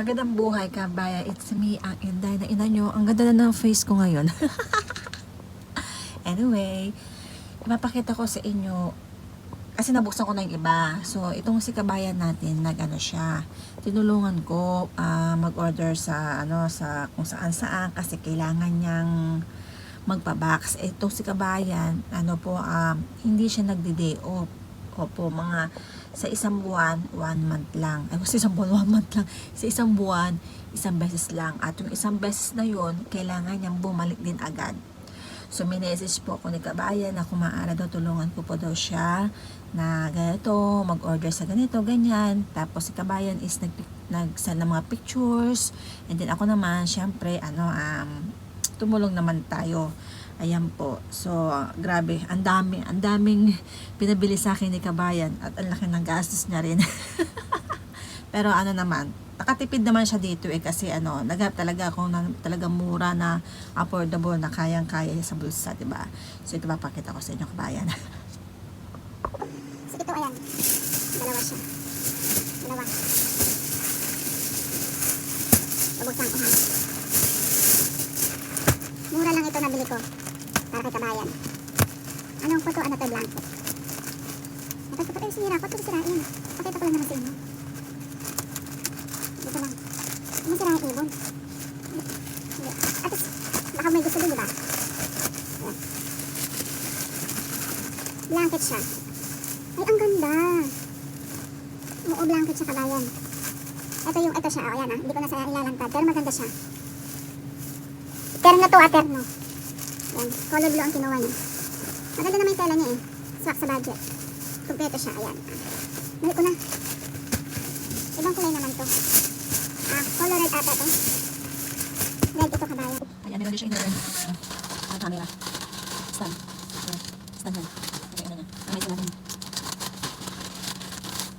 Magandang buhay ka, Baya. It's me, ang Inday na ina nyo. Ang ganda na ng face ko ngayon. anyway, ipapakita ko sa inyo kasi nabuksan ko na yung iba. So, itong si kabayan natin, nag-ano siya. Tinulungan ko ah, mag-order sa, ano, sa kung saan saan kasi kailangan niyang magpa-box. Ito si kabayan, ano po, um, hindi siya nagdi-day off. Opo, mga sa isang buwan, one month lang. Ay, sa isang buwan, one month lang. Sa isang buwan, isang beses lang. At yung isang beses na yun, kailangan niyang bumalik din agad. So, minessage po ako ni Kabayan na kung maaari daw tulungan ko po daw siya na ganito, mag-order sa ganito, ganyan. Tapos si Kabayan is nag, nag-send ng mga pictures. And then ako naman, syempre, ano, um, tumulong naman tayo. Ayan po. So, grabe, ang dami, ang daming pinabili sa akin ni Kabayan at ang laki ng gastos niya rin. Pero ano naman, nakatipid naman siya dito eh kasi ano, naghanap talaga ako ng talagang mura na affordable na kayang-kaya sa bulsa, 'di ba? So ito papakita ko sa inyo kabayan. So, ito, ayan. Dalawa siya. Dalawa. Pabuksan ko. Mura lang ito nabili ko. Para kay kabayan. Anong photo? Ano to? Blanket. Ito ito yung sinira. Ito sirain. Pakita ko lang naman sa inyo. Dito lang. Ano sira yung ibon? Hindi. At least, baka may gusto din, di ba? Blanket siya. Ay, ang ganda. Oo, blanket siya kabayan. Ito yung, ito siya, oh, ayan ah. Hindi ko na sa ilalantad, pero maganda siya. Terno to ah, terno. Yan, color blue ang kinuha niya. Maganda naman yung tela niya eh. Swak sa budget. Kompleto siya, ayan. Nalik ko na. Ibang kulay naman to. Ah, color red ata to. Red ito kabayan. Ayan, meron din siya in-order uh, camera. Stand. Ayan. Stand yan. Okay, ano na. Ang ito natin.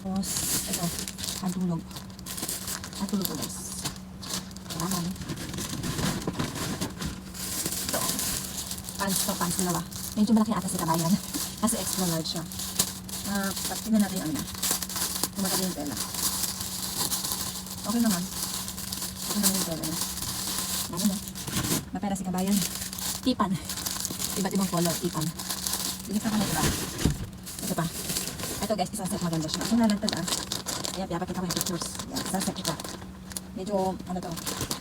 Tapos, ito. Pantulog. Pantulog ko guys. Kailangan. Pants to, pants dalawa. Medyo malaki ata si kabayan. Kasi extra large siya. Ah, uh, tingnan natin yung ano na. Tumatali yung tela. Okay naman. Okay naman yung tela niya. Ano na? Mapera si kabayan. Tipan. Iba't ibang color, tipan. Digit na ka na iba. Ito pa. Ito guys, isang set maganda siya. Kung nalantad ah. Ayan, pinapakita ko yung pictures. Ayan, isang set ito. Medyo, ano to.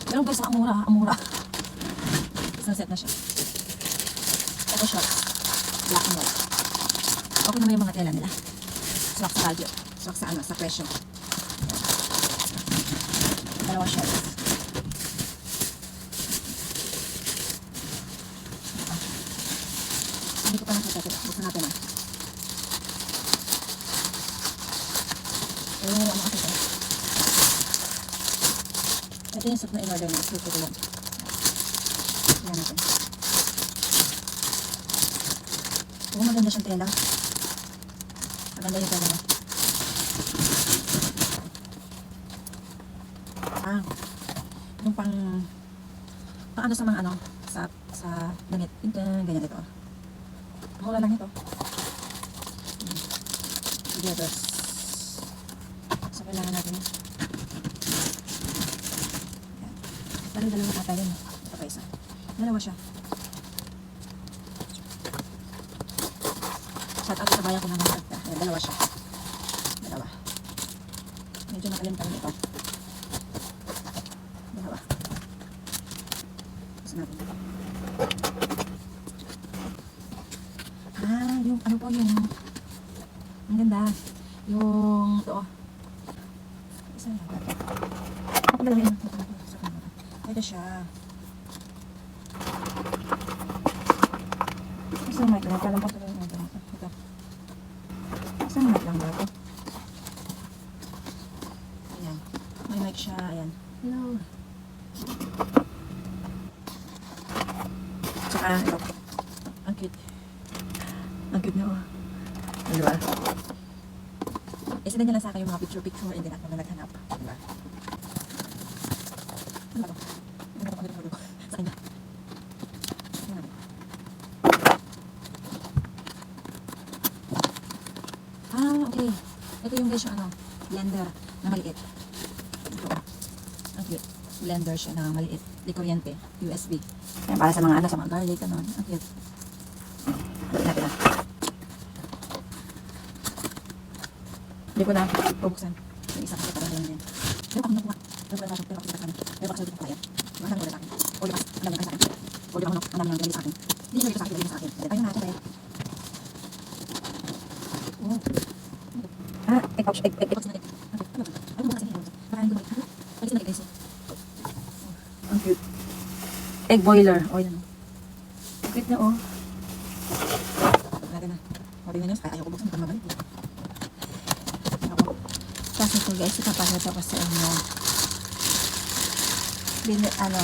Pero guys, ang mura, ang mura. Isang set na siya. Ito shorts. Black and white. Okay naman yung mga tela nila. Swak sa budget. Swak sa ano, sa presyo. Ayan. Dalawa shorts. Hindi ko pa nakita ito. Buksan natin ah. Ayun ano kasi ito. Yung suit na in-order niya. Suit ko lang. Yan natin. Oo, maganda siyang tela. Maganda yung tela. Ah, yung pang pang ano sa mga ano sa sa damit. Yung ganyan ito. Mura lang ito. Together. So, kailangan natin. Yan. Dalawa dalawa ata yun. Ito pa isa. Dalawa siya. Shout out sa bayan ko naman. Ayan, dalawa siya. Dalawa. Medyo makalim pa rin ito. Dalawa. Gusto natin. Ah, yung ano po yung ang ganda. Yung ito. oh. Isa lang. Ako camera. Ito siya. Kala ko ito lang. Ito. Ito. Lang ba ito? Ayan. May mic siya. Ayan. Hello. Tsaka ito. Ang cute. Ang cute niya oh. Di ba? Isend niya lang sa akin yung mga picture-picture and then ako na naghanap. Di ba? Ano ba? Ano ba to? Ano ba to? Sa kanya. Ano ba to? Ah, okay. Ito yung guys yung ano, blender na maliit. Ito. blender siya na maliit. Di kuryente. USB. Ayan, para sa mga ano, sa mga garlic, ano. Ang cute. Natin na. Hindi ko na bubuksan. Yung isa kasi parang lang din. Pero ako nakuha. Pero ako, pero ako sa kanin. Pero ako sa dito kaya. Mahal mo sa akin. O di ba? Ang dami ng sa akin. O di ba ano? Ang dami ng binili sa akin. Hindi nyo dito sa akin, binili sa akin. Ayun na, tayo. Oh. Ah, egg pouch, egg, egg, egg pouch na egg. Okay, ano ba? Ano ba kasi hindi ko? Baka hindi ko. Pag sila guys. Ang. Egg boiler. O, yan. Cute na, oh. Natin na. Sabi nga nyo, ayaw ko buksan pag mabalik. Kasi ito guys, ipapakita ko sa inyo. Bin, ano,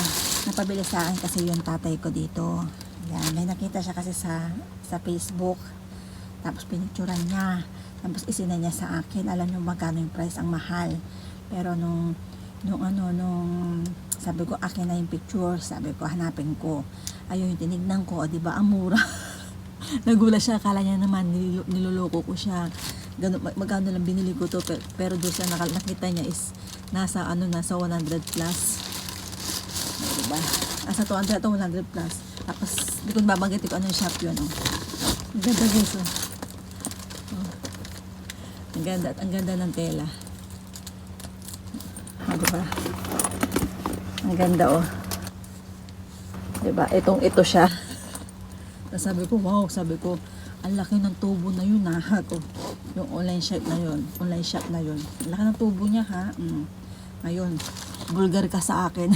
napabili sa akin kasi yung tatay ko dito. Yan, may nakita siya kasi sa sa Facebook. Tapos pinicturan niya. Tapos isina niya sa akin. Alam niyo magkano yung price ang mahal. Pero nung nung ano nung sabi ko akin na yung picture, sabi ko hanapin ko. Ayun, tinignan ko, 'di ba? Ang mura. Nagula siya, akala niya naman nililo- niloloko ko siya. Ganun, mag- magkano lang binili ko to pero, pero doon siya nakita niya is nasa ano nasa 100 plus. Diba? Nasa 200 to 100 plus. Tapos hindi ko babanggit ko ano yung shop yun. Oh. Ganda guys. Oh. Ang ganda, ang ganda ng tela. Ah, diba? Ang ganda oh. Diba? Itong ito siya. Tapos sabi ko, wow, sabi ko, ang laki ng tubo na yun ha. Ko. Yung online shop na yun. Online shop na yun. Ang laki ng tubo niya ha. Mm. Ngayon, bulgar ka sa akin.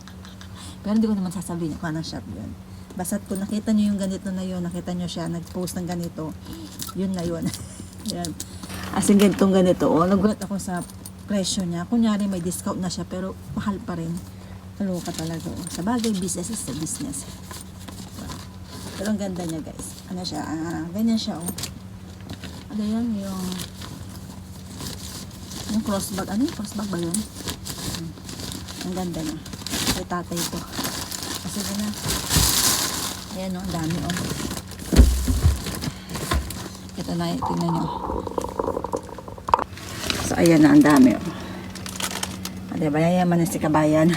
Pero hindi ko naman sasabihin kung anong shop yun. Basta't kung nakita nyo yung ganito na yun, nakita nyo siya, nag-post ng ganito, yun na yun. Yan. As in, ganitong ganito. Oh, nagulat ako sa presyo niya. Kunyari may discount na siya, pero mahal pa rin. Kaloka talaga. Oh. Sa bagay, business is a business. Pero ang ganda niya guys. Ano siya? Ah, ganyan siya oh. Ano yun? Yung yung crossbag. Ano yung crossbag ba yun? Hmm. Ang ganda niya. Kay tatay ko. Kasi na. Ayan oh, ang dami oh. Ito na, tingnan nyo. So ayan na, ang dami oh. Ah, diba, yayaman na si kabayan.